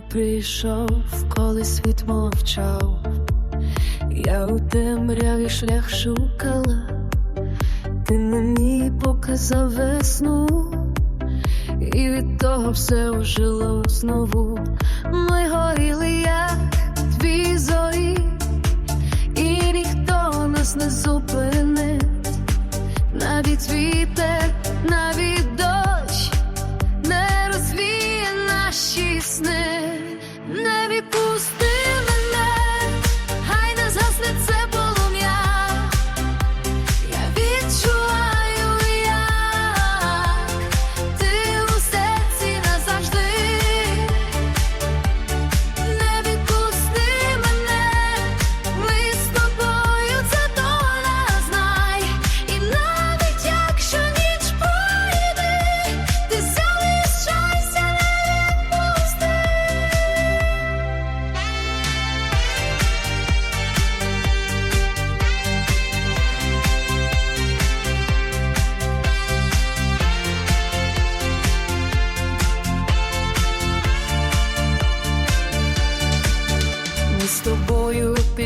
прийшов, коли світ мовчав, я у темряві шлях шукала, ти мені показав весну, і від того все ожило знову. Ми горіли, як дві зорі, і ніхто нас не зупинить, навіть вітер,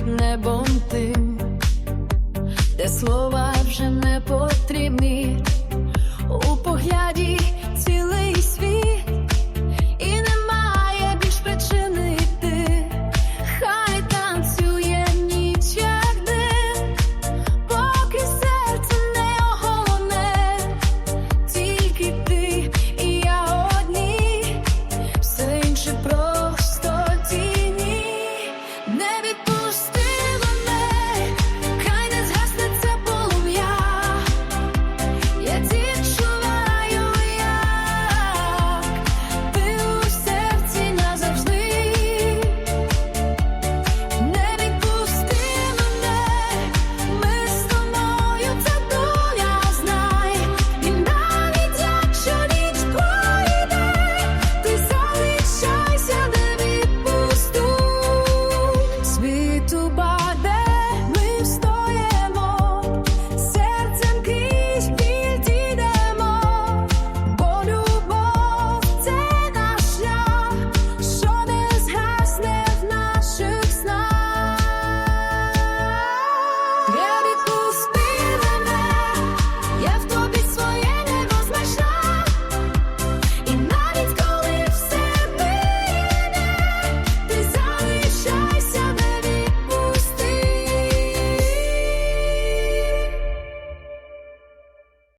під небом тим, де слова